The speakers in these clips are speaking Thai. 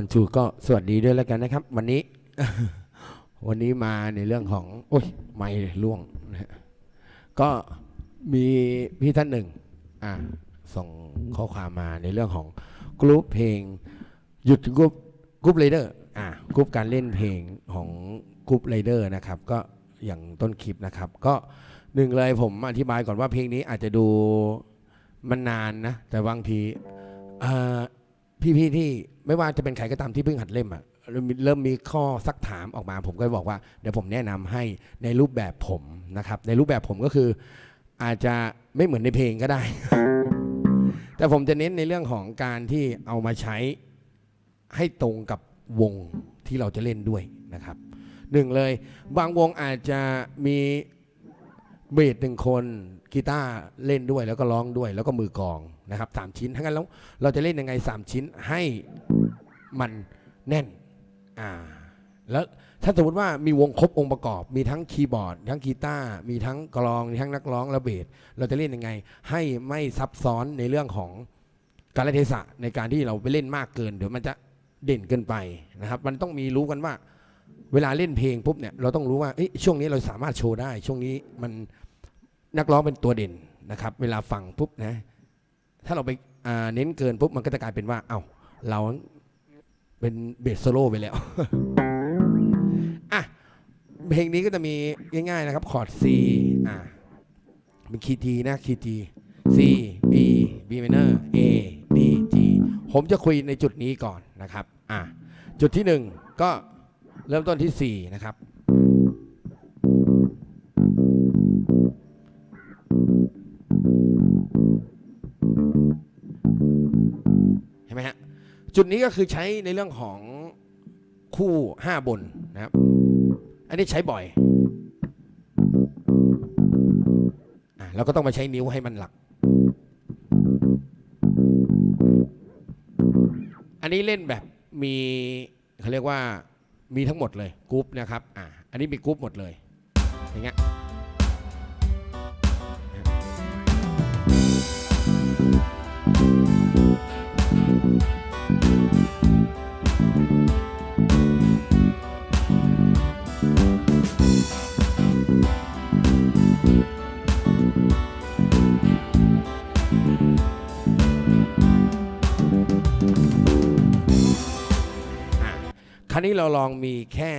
ันชูก็สวัสดีด้วยแล้วกันนะครับ วันนี้ วันนี้มาในเรื่องของ โอ้ยไม่ล่วงนะฮะก็มีพี่ท่านหนึ่งอ่าส่งข้อความมาในเรื่องของกรุ๊ปเพลง หยุดกรุ๊ปกรุ๊ปไรเดอร์อ่ากรุ๊ปการเล่นเพลงของกรุ๊ปไรเดอร์นะครับ ก็อย่างต้นคลิปนะครับ ก็หนึ่งเลยผมอธิบายก่อนว่าเพลงนี้อาจจะดูมันนานนะ แต่บางทีอ่อ พี่ๆที่ไม่ว่าจะเป็นใครก็ตามที่เพิ่งหัดเล่มอะเริ่มมีเริ่มมีข้อซักถามออกมาผมก็บอกว่าเดี๋ยวผมแนะนำให้ในรูปแบบผมนะครับ ในรูปแบบผมก็คืออาจจะไม่เหมือนในเพลงก็ได้ แต่ผมจะเน้นในเรื่องของการที่เอามาใช้ให้ตรงกับวงที่เราจะเล่นด้วยนะครับหนึ่งเลยบางวงอาจจะมีเบสหนึ่งคนกีตาร์เล่นด้วยแล้วก็ร้องด้วย แล้วก็มือกอง นะครับสามชิ้นทั้างนั้นแล้วเราจะเล่นยังไงสามชิ้นให้มันแน่นอ่าแล้วถ้าสมมติว่ามีวงครบองค์ประกอบ มีทั้งคีย์บอร์ด ทั้งกีตาร์มีทั้งกลองมีทั้งนักร้องและเบสเราจะเล่นยังไง ให้ไม่ซับซ้อนในเรื่องของการเทศะในการที่เราไปเล่นมากเกิน เดี๋ยวมันจะเด่นเกินไปนะครับ มันต้องมีรู้กันว่า เวลาเล่นเพลงปุ๊บเนี่ยเราต้องรู้ว่าช่วงนี้เราสามารถโชว์ได้ ช่วงนี้มันนักร้องเป็นตัวเด่นนะครับ เวลาฟังปุ๊บนะ ถ้าเราไปาเน้นเกินปุ๊บมันก็จะกลายเป็นว่า เอ้าเราเป็นเบสโซโล่ไปแล้วอะเพลงนี้ก็จะมีง่ายๆนะครับ คอร์ด C อะเป็นคีย์ G นะคีย์ G C B B minor A D G ผมจะคุยในจุดนี้ก่อนนะครับ อะจุดที่หนึ่งก็เริ่มต้นที่ 4 นะครับ จุดนี้ก็คือใช้ในเรื่องของคู่5บนนะครับ อันนี้ใช้บ่อยอเราก็ต้องมาใช้นิ้วให้มันหลัก อันนี้เล่นแบบมีเขาเรียกว่ามีทั้งหมดเลยกรุ๊ปนะครับ อะอันนี้มีกรุ๊ปหมดเลยอย่างเงี้ยาวนี้เราลองมีแค่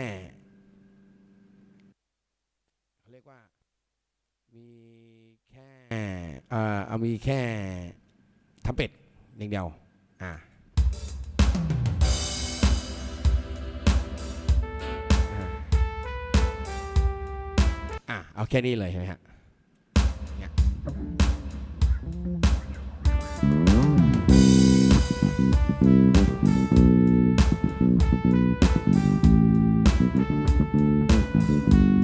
เขาเรียกว่า มีแค่เอ่อเอามีแค่ทำเป็ดอย่างเดียว อะอะเอาแค่นี้เลยใช่ไหมฮะเนี่ย Thank you.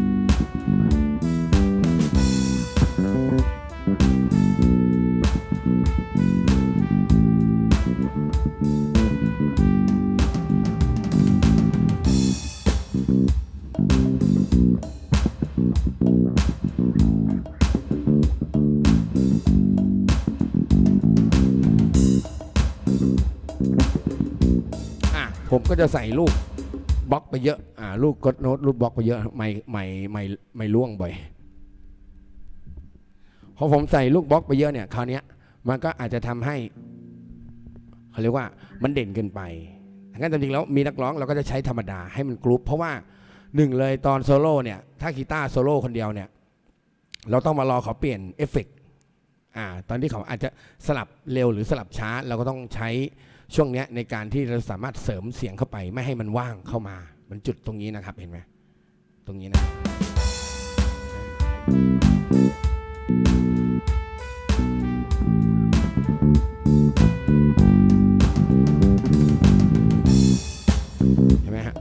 ก็จะใส่ลูกบล็อกไปเยอะอ่าลูกกดโน้ตลูกบล็อกไปเยอะไม่ไม่ไม่ไม่ล่วงบ่อยพอผมใส่ลูกบล็อกไปเยอะเนี่ยคราวนี้มันก็อาจจะทำให้เขาเรียกว่ามันเด่นเกินไปงั้นจริงๆแล้วมีนักร้องเราก็จะใช้ธรรมดาให้มันกรุ๊ปเพราะว่าหนึ่งเลยตอนโซโล่เนี่ยถ้ากีตาร์โซโล่คนเดียวเนี่ยเราต้องมารอเขาเปลี่ยนเอฟเฟกต์อ่าตอนที่เขาอาจจะสลับเร็วหรือสลับช้า เราก็ต้องใช้ ช่วงนี้ในการที่เราสามารถเสริมเสียงเข้าไปไม่ให้มันว่างเข้ามา มันจุดตรงนี้นะครับเห็นไหมตรงนี้นะเห็นไหมฮะ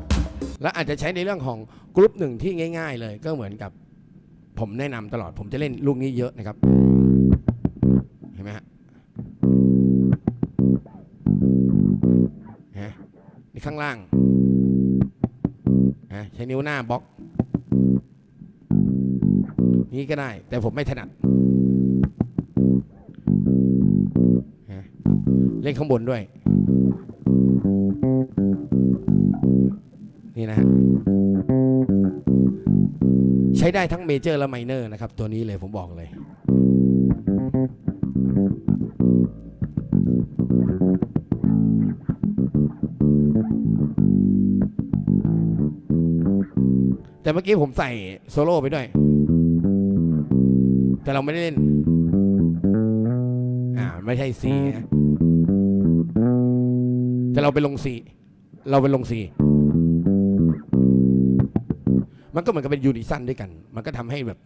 แล้วอาจจะใช้ในเรื่องของกรุ๊ปหนึ่งที่ง่าย ๆ เลยก็เหมือนกับผมแนะนำตลอดผมจะเล่นลูกนี้เยอะนะครับ ข้างล่างใช้นิ้วหน้าบล็อก นี้ก็ได้ แต่ผมไม่ถนัดเล่นข้างบนด้วย นี่นะฮะใช้ได้ทั้งเมเจอร์และไมเนอร์นะครับ ตัวนี้เลยผมบอกเลย แต่เมื่อกี้ผมใส่โซโล่ไปด้วย แต่เราไม่ได้เล่น อ่าไม่ใช่สีนะแต่เราไปลงสีเราไปลงสีมันก็เหมือนกับเป็นยูนิซันด้วยกัน มันก็ทำให้แบบ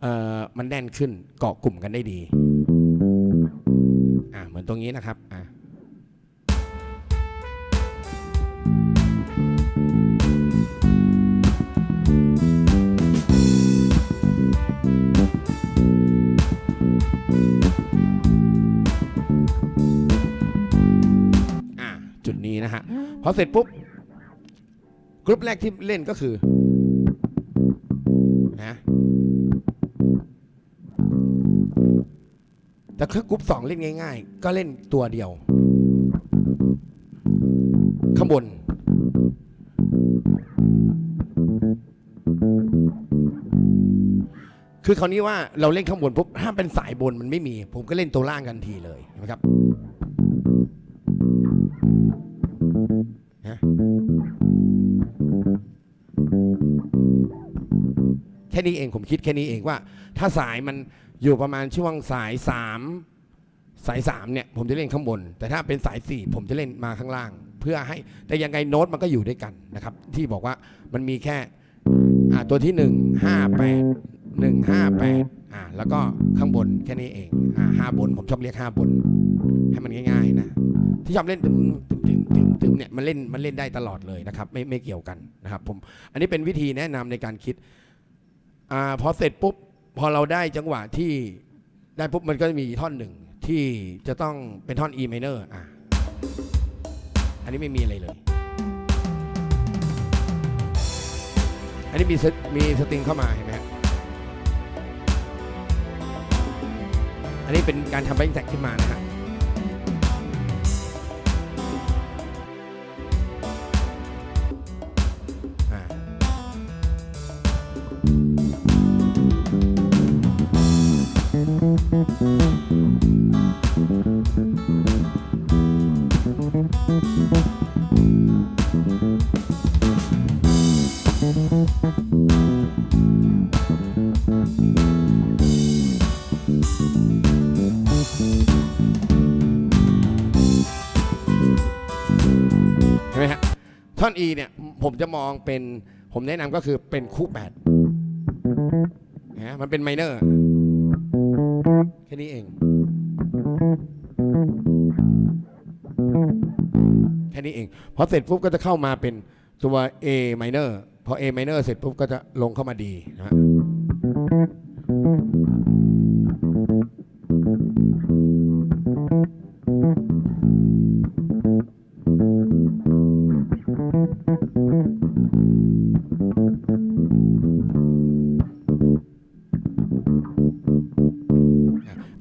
เอ่อมันแน่นขึ้นเกาะกลุ่มกันได้ดี อ่าเหมือนตรงนี้นะครับ อ่าอ่า พอเสร็จปุ๊บกรุ๊ปแรกที่เล่นก็คือนะแต่คือกรุ๊ปสองเล่นง่าย ๆ ก็เล่นตัวเดียว ข้างบน คือคราวนี้ว่าเราเล่นข้างบนปุ๊บถ้าเป็นสายบนมันไม่มี ผมก็เล่นตัวล่างกันทีเลยนไหมครับ แค่นี้เองผมคิดแค่นี้เองว่า ถ้าสายมันอยู่ประมาณช่วงสายสามสายสามเนี่ยผมจะเล่นข้างบน แต่ถ้าเป็นสายสี่ผมจะเล่นมาข้างล่าง เพื่อให้แต่ยังไงโน้ตมันก็อยู่ด้วยกันนะครับ ที่บอกว่ามันมีแค่ตัวที่หนึ่งห้าแปดหนึ่งห้าแปดอ่าแล้วก็ข้างบนแค่นี้เองอ่าห้าบนผมชอบเรียกห้าบน ให้มันง่าย ๆ นะ ที่ชอบเล่นตึมตึมตึมตึมเนี่ยมันเล่นมันเล่นได้ตลอดเลยนะครับไม่ไม่เกี่ยวกันนะครับผมอันนี้เป็นวิธีแนะนำในการคิดอ่าพอเสร็จปุ๊บพอเราได้จังหวะที่ได้ปุ๊บมันก็จะมีท่อนหนึ่งที่จะต้องเป็นท่อน E minor อะอันนี้ไม่มีอะไรเลย อันนี้มีมีสตริงเข้ามาเห็นไหมฮะอันนี้เป็นการทำแบ็กแท็กขึ้นมานะฮะ เห็นไหมฮะท่อน E เนี่ยผมจะมองเป็นผมแนะนำก็คือเป็นคู่แปด ฮะมันเป็นไมเนอร์แค่นี้เอง แค่นี้เอง พอเสร็จปุ๊บก็จะเข้ามาเป็นตัว A minor พอ A minor เสร็จปุ๊บก็จะลงเข้ามาดีนะฮะ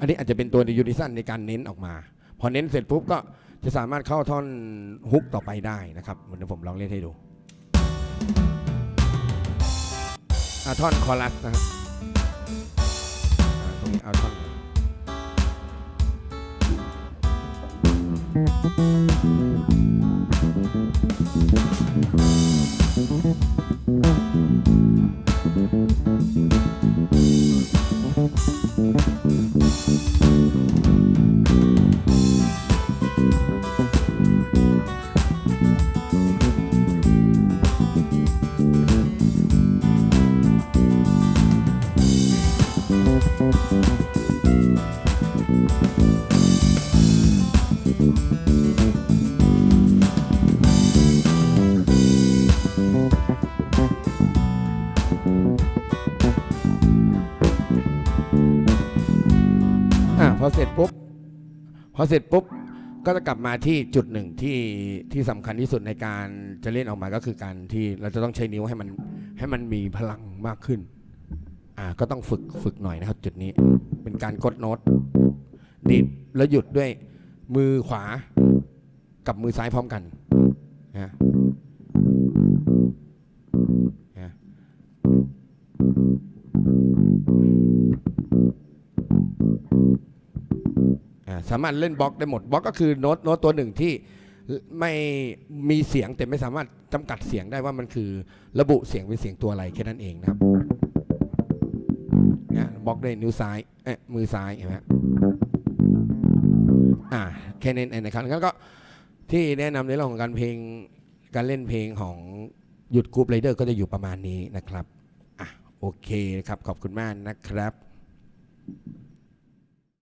อันนี้อาจจะเป็นตัวในยูนิซันในการเน้นออกมา พอเน้นเสร็จปุ๊บก็จะสามารถเข้าท่อนฮุกต่อไปได้นะครับเดี๋ยวผมลองเล่นให้ดูอาท่อนคอรัสนะครับตรงนี้เอาท่อนอ อเสร็จปุ๊บพอเสร็จปุ๊บก็จะกลับมาที่จุดหนึ่งที่ที่สำคัญที่สุดในการจะเล่นออกมาก็คือการที่เราจะต้องใช้นิ้วให้มันให้มันมีพลังมากขึ้นอ่าก็ต้องฝึกฝึกหน่อยนะครับ จุดนี้เป็นการกดโน้ตดีดแล้วหยุดด้วยมือขวากับมือซ้ายพร้อมกันนะนะ สามารถเล่นบล็อกได้หมดบล็อกก็คือโน้ตโน้ตตัวหนึ่งที่ไม่มีเสียงแต่ไม่สามารถจำกัดเสียงได้ว่ามันคือระบุเสียงเป็นเสียงตัวอะไรแค่นั้นเองนะครับบล็อกด้วยนิ้วซ้ายเอ๊ะมือซ้ายเห็นไหมอ่าแค่นั้นเองนะครับงั้นก็ที่แนะนำในเรื่องของการเพลงการเล่นเพลงของหยุดกรุ๊ปไรเดอร์ก็จะอยู่ประมาณนี้นะครับอะโอเคครับขอบคุณมากนะครับ